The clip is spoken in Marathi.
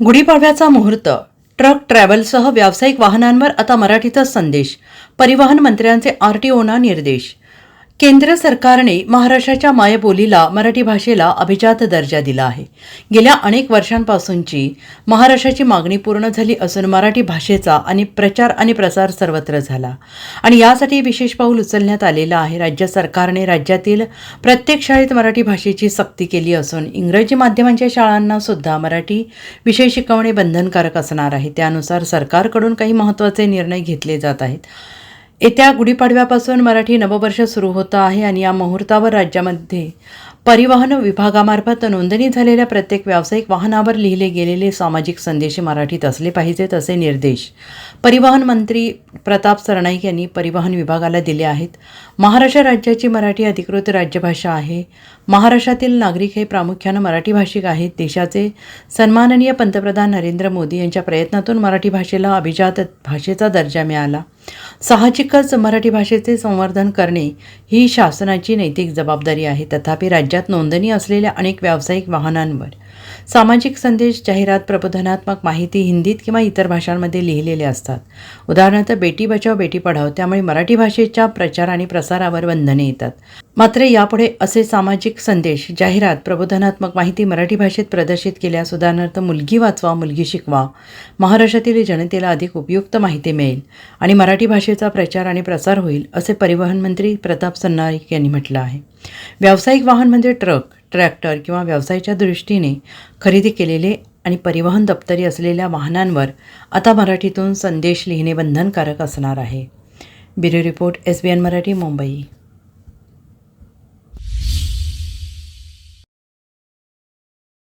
गुढीपाडव्याचा मुहूर्त ट्रक ट्रॅव्हलसह व्यावसायिक वाहनांवर आता मराठीचा संदेश परिवहन मंत्र्यांचे आरटीओना निर्देश. केंद्र सरकारने महाराष्ट्राच्या मायबोलीला मराठी भाषेला अभिजात दर्जा दिला आहे. गेल्या अनेक वर्षांपासूनची महाराष्ट्राची मागणी पूर्ण झाली असून मराठी भाषेचा आणि प्रचार आणि प्रसार सर्वत्र झाला. आणि यासाठी विशेष पाऊल उचलण्यात आलेलं आहे. राज्य सरकारने राज्यातील प्रत्येक शाळेत मराठी भाषेची सक्ती केली असून इंग्रजी माध्यमांच्या शाळांना सुद्धा मराठी विषय शिकवणे बंधनकारक असणार आहे. त्यानुसार सरकारकडून काही महत्त्वाचे निर्णय घेतले जात आहेत. येत्या गुढीपाडव्यापासून मराठी नववर्ष सुरू होतं आहे आणि या मुहूर्तावर राज्यामध्ये परिवहन विभागामार्फत नोंदणी झालेल्या प्रत्येक व्यावसायिक वाहनावर लिहिले गेलेले सामाजिक संदेश मराठीत असले पाहिजेत असे निर्देश परिवहन मंत्री प्रताप सरनाईक यांनी परिवहन विभागाला दिले आहेत. महाराष्ट्र राज्याची मराठी अधिकृत राज्यभाषा आहे. महाराष्ट्रातील नागरिक हे प्रामुख्यानं मराठी भाषिक आहेत. देशाचे सन्माननीय पंतप्रधान नरेंद्र मोदी यांच्या प्रयत्नातून मराठी भाषेला अभिजात भाषेचा दर्जा मिळाला. साहजिकच मराठी भाषेचे संवर्धन करणे ही शासनाची नैतिक जबाबदारी आहे. तथापि राज्यात नोंदणी असलेल्या अनेक व्यावसायिक वाहनांवर सामाजिक संदेश जाहिरात प्रबोधनात्मक माहिती हिंदीत किंवा इतर भाषांमध्ये लिहिलेले असतात. उदाहरणार्थ बेटी बचाव बेटी पढाव त्यामुळे मराठी भाषेच्या प्रचार आणि प्रसारावर बंधने येतात. मात्र यापुढे असे सामाजिक संदेश जाहिरात प्रबोधनात्मक माहिती मराठी भाषेत प्रदर्शित केल्यास उदाहरणार्थ मुलगी वाचवा मुलगी शिकवा महाराष्ट्रातील जनतेला अधिक उपयुक्त माहिती मिळेल आणि मराठी भाषेचा प्रचार आणि प्रसार होईल असे परिवहन मंत्री प्रताप सन्नाईक यांनी म्हटलं आहे. व्यावसायिक वाहन म्हणजे ट्रक ट्रॅक्टर किंवा व्यवसायाच्या दृष्टीने खरेदी केलेले आणि परिवहन दप्तरी असलेल्या वाहनांवर आता मराठीतून संदेश लिहिणे बंधनकारक असणार आहे. Bureau report S B N Marathi Mumbai.